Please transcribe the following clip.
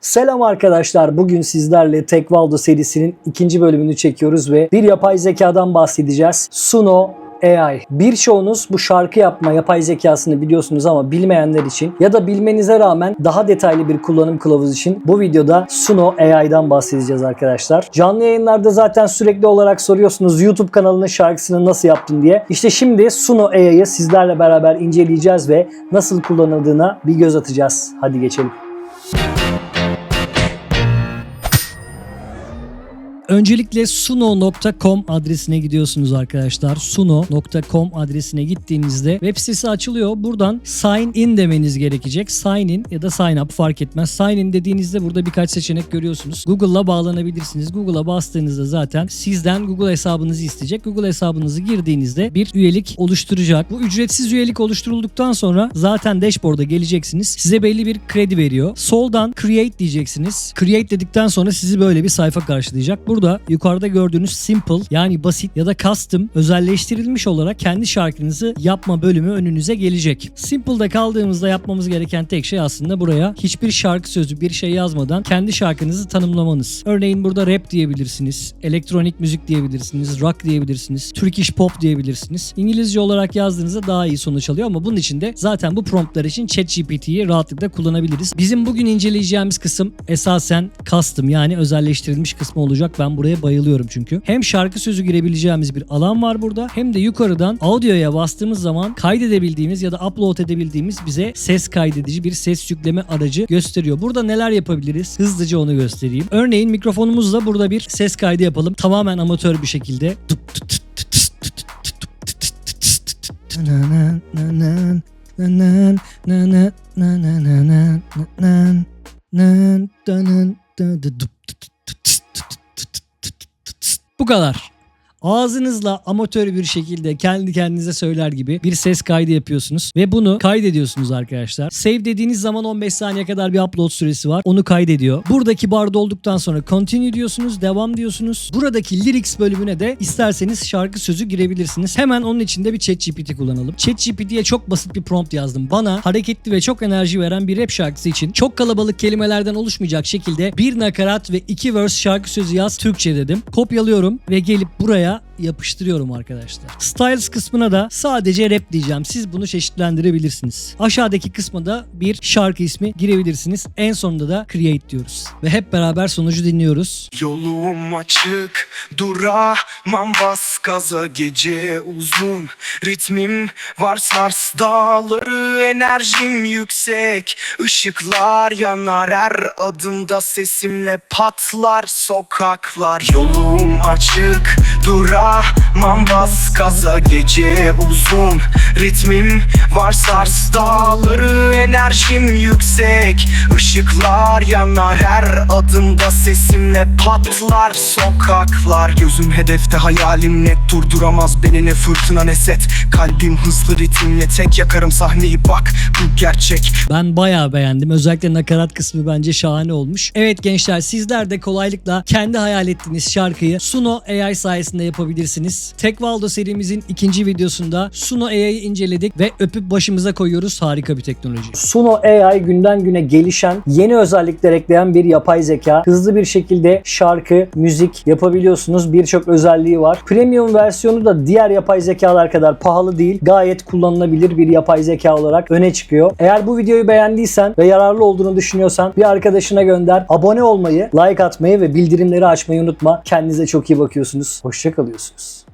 Selam arkadaşlar. Bugün sizlerle Tekvaldo serisinin ikinci bölümünü çekiyoruz ve bir yapay zekadan bahsedeceğiz. Suno AI. Birçoğunuz bu şarkı yapma yapay zekasını biliyorsunuz ama bilmeyenler için ya da bilmenize rağmen daha detaylı bir kullanım kılavuzu için bu videoda Suno AI'dan bahsedeceğiz arkadaşlar. Canlı yayınlarda zaten sürekli olarak soruyorsunuz YouTube kanalının şarkısını nasıl yaptın diye. İşte şimdi Suno AI'yı sizlerle beraber inceleyeceğiz ve nasıl kullanıldığına bir göz atacağız. Hadi geçelim. Öncelikle suno.com adresine gidiyorsunuz arkadaşlar. suno.com adresine gittiğinizde web sitesi açılıyor. Buradan sign in demeniz gerekecek. Sign in ya da sign up fark etmez. Sign in dediğinizde burada birkaç seçenek görüyorsunuz. Google'la bağlanabilirsiniz. Google'a bastığınızda zaten sizden Google hesabınızı isteyecek. Google hesabınızı girdiğinizde bir üyelik oluşturacak. Bu ücretsiz üyelik oluşturulduktan sonra zaten dashboard'a geleceksiniz. Size belli bir kredi veriyor. Soldan create diyeceksiniz. Create dedikten sonra sizi böyle bir sayfa karşılayacak. Burada yukarıda gördüğünüz simple yani basit ya da custom özelleştirilmiş olarak kendi şarkınızı yapma bölümü önünüze gelecek. Simple'da kaldığımızda yapmamız gereken tek şey aslında buraya hiçbir şarkı sözü bir şey yazmadan kendi şarkınızı tanımlamanız. Örneğin burada rap diyebilirsiniz, elektronik müzik diyebilirsiniz, rock diyebilirsiniz, Turkish pop diyebilirsiniz. İngilizce olarak yazdığınızda daha iyi sonuç alıyor ama bunun için de zaten bu promptlar için ChatGPT'yi rahatlıkla kullanabiliriz. Bizim bugün inceleyeceğimiz kısım esasen custom yani özelleştirilmiş kısmı olacak. Ben buraya bayılıyorum çünkü. Hem şarkı sözü girebileceğimiz bir alan var burada hem de yukarıdan audioya bastığımız zaman kaydedebildiğimiz ya da upload edebildiğimiz bize ses kaydedici bir ses yükleme aracı gösteriyor. Burada neler yapabiliriz? Hızlıca onu göstereyim. Örneğin mikrofonumuzla burada bir ses kaydı yapalım. Tamamen amatör bir şekilde. Bu kadar. Ağzınızla amatör bir şekilde kendi kendinize söyler gibi bir ses kaydı yapıyorsunuz ve bunu kaydediyorsunuz arkadaşlar. Save dediğiniz zaman 15 saniye kadar bir upload süresi var. Onu kaydediyor. Buradaki barda olduktan sonra continue diyorsunuz, devam diyorsunuz. Buradaki lyrics bölümüne de isterseniz şarkı sözü girebilirsiniz. Hemen onun içinde bir ChatGPT kullanalım. ChatGPT'ye çok basit bir prompt yazdım. Bana hareketli ve çok enerji veren bir rap şarkısı için çok kalabalık kelimelerden oluşmayacak şekilde bir nakarat ve iki verse şarkı sözü yaz Türkçe dedim. Kopyalıyorum ve gelip buraya yapıştırıyorum arkadaşlar. Styles kısmına da sadece rap diyeceğim. Siz bunu çeşitlendirebilirsiniz. Aşağıdaki kısma da bir şarkı ismi girebilirsiniz. En sonunda da create diyoruz. Ve hep beraber sonucu dinliyoruz. Yolum açık duramam bas gaza gece uzun Ritmim var sars dağları enerjim yüksek Işıklar yanar her adımda sesimle patlar sokaklar. Yolum açık duramam bas gaza gece uzun. Ritmim var sars dağları enerjim yüksek. Işıklar yanar her adımda sesimle patlar. Sokaklar Gözüm hedefte hayalim net. Durduramaz beni ne fırtına ne set. Kalbim hızlı ritimle tek yakarım sahneyi. Bak bu gerçek. Ben bayağı beğendim. Özellikle nakarat kısmı bence şahane olmuş. Evet gençler sizler de kolaylıkla kendi hayal ettiğiniz şarkıyı Suno AI sayesinde yapabilirsiniz. Tekvaldo serimizin ikinci videosunda Suno AI'yi inceledik ve öpüp başımıza koyuyoruz. Harika bir teknoloji. Suno AI günden güne gelişen, yeni özellikler ekleyen bir yapay zeka. Hızlı bir şekilde şarkı, müzik yapabiliyorsunuz. Birçok özelliği var. Premium versiyonu da diğer yapay zekalar kadar pahalı değil. Gayet kullanılabilir bir yapay zeka olarak öne çıkıyor. Eğer bu videoyu beğendiysen ve yararlı olduğunu düşünüyorsan bir arkadaşına gönder. Abone olmayı, like atmayı ve bildirimleri açmayı unutma. Kendinize çok iyi bakıyorsunuz. Hoşça kalıyorsunuz.